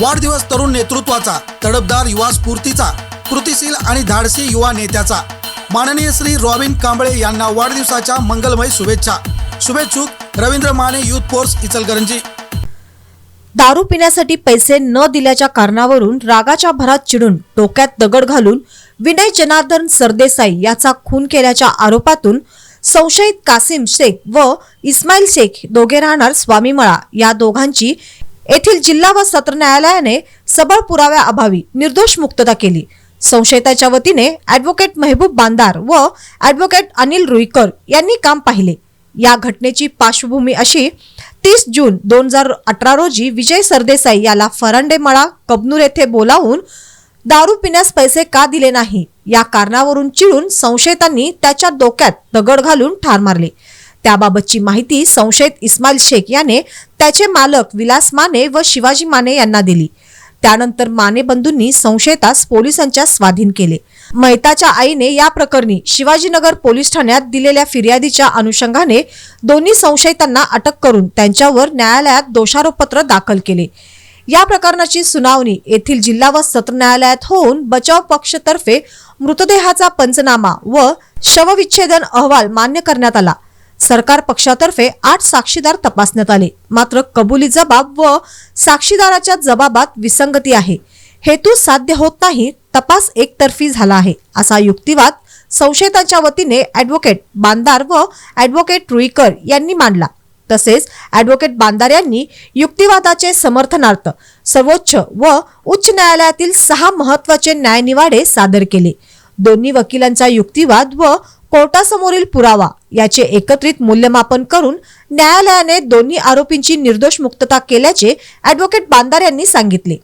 वाढदिवस तरुण नेतृत्वाचा तडपदार युवा स्फूर्तीचा कृतिशील आणि धाडसी युवा नेत्याचा. माननीय श्री रॉबिन कांबळे यांना वाढदिवसाच्या मंगलमय शुभेच्छा. शुभेच्छुक रवींद्र माने युथ फोर्स इचलकरंजी. दारू पिण्यासाठी पैसे न दिल्याच्या कारणावरून रागाच्या भरात चिडून डोक्यात दगड घालून विनय जनार्दन सरदेसाई याचा खून केल्याच्या आरोपातून संशयित कासिम शेख व इस्माईल शेख दोघे राहणार स्वामीमळा या दोघांची येथील जिल्हा व सत्र न्यायालयाने सबळ पुराव्याअभावी निर्दोष मुक्तता केली. संशयिताच्या वतीने ॲडव्होकेट मेहबूब बांदार व ॲडव्होकेट अनिल रुईकर यांनी काम पाहिले. या घटनेची पार्श्वभूमी अशी तीस जून दोन हजार अठरा रोजी विजय सरदेसाई याला फरांडे मळा कबनूर येथे बोलावून दारू पिण्यास पैसे का दिले नाही? या कारणावरून चिडून संशयितांनी त्याच्या डोक्यात दगड घालून ठार मारले. त्याबाबतची माहिती संशयित इस्माईल शेख याने त्याचे मालक विलास माने व शिवाजी माने यांना दिली. त्यानंतर माने बंधूंनी संशयितास पोलिसांच्या स्वाधीन केले. मैताच्या आईने या प्रकरणी शिवाजीनगर पोलीस ठाण्यात दिलेल्या फिर्यादीच्या अनुषंगाने दोन्ही संशयितांना अटक करून त्यांच्यावर न्यायालयात दोषारोपपत्र दाखल केले. या प्रकरणाची सुनावणी येथील जिल्हा व सत्र न्यायालयात होऊन बचाव पक्षतर्फे मृतदेहाचा पंचनामा व शवविच्छेदन अहवाल मान्य करण्यात आला. सरकार पक्षातर्फे आठ साक्षीदार तपासण्यात आले. मात्र कबुली जबाब व साक्षीदाराच्या जबाबात विसंगती आहे. हेतू साध्य होत नाही तपास एकतर्फी झाला आहे असा युक्तिवाद संशयितांच्या वतीने ॲडव्होकेट बांदार व ॲडव्होकेट रुईकर यांनी मांडला. तसेच ॲडव्होकेट बांदार यांनी युक्तिवादाचे समर्थनार्थ सर्वोच्च व उच्च न्यायालयातील सहा महत्त्वाचे न्यायनिवाडे सादर केले. दोन्ही वकिलांचा युक्तिवाद व कोर्टासमोरील पुरावा याचे एकत्रित मूल्यमापन करून न्यायालयाने दोन्ही आरोपींची निर्दोष मुक्तता केल्याचे ऍडव्होकेट बांदार यांनी सांगितले.